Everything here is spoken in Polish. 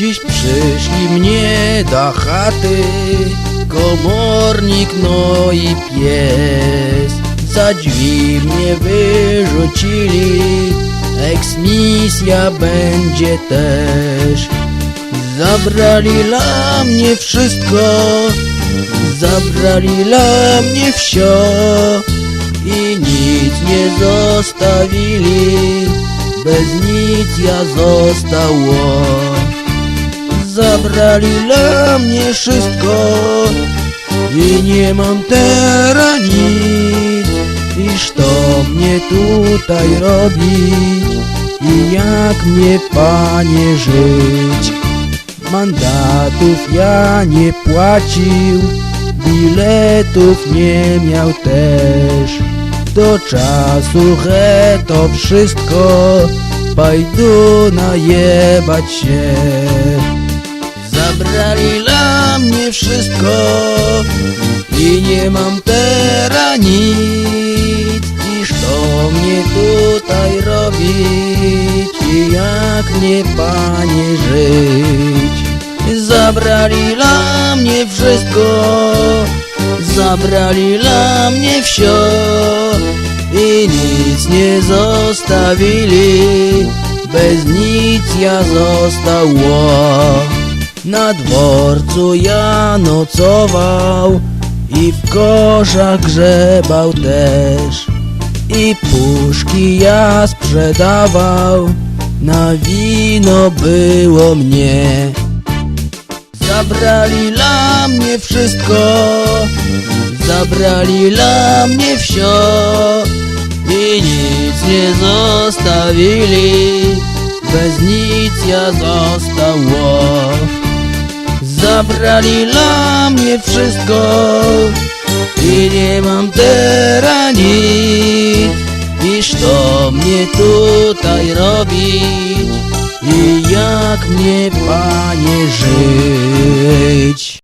Dziś przyszli mnie do chaty Komornik, no i pies. Za drzwi mnie wyrzucili Eksmisja będzie też. Zabrali dla mnie wszystko Zabrali dla mnie wsio I nic nie zostawili. Bez nic ja zostało Zabrali dla mnie wszystko I nie mam teraz nic. Iż to mnie tutaj robić I jak mnie panie żyć? Mandatów ja nie płacił Biletów nie miał też. Do czasu he to wszystko Pajdu najebać się Zabrali dla mnie wszystko I nie mam teraz nic. Iż to mnie tutaj robić I jak mnie panie żyć? Zabrali dla mnie wszystko Zabrali dla mnie wsio I nic nie zostawili. Bez nic ja zostało Na dworcu ja nocował I w koszach grzebał też. I puszki ja sprzedawał Na wino było mnie. Zabrali dla mnie wszystko Zabrali dla mnie wsio. I nic nie zostawili Bez nic ja zostało Zabrali dla mnie wszystko I nie mam teraz nic Iż to mnie tutaj robić I jak mnie panie żyć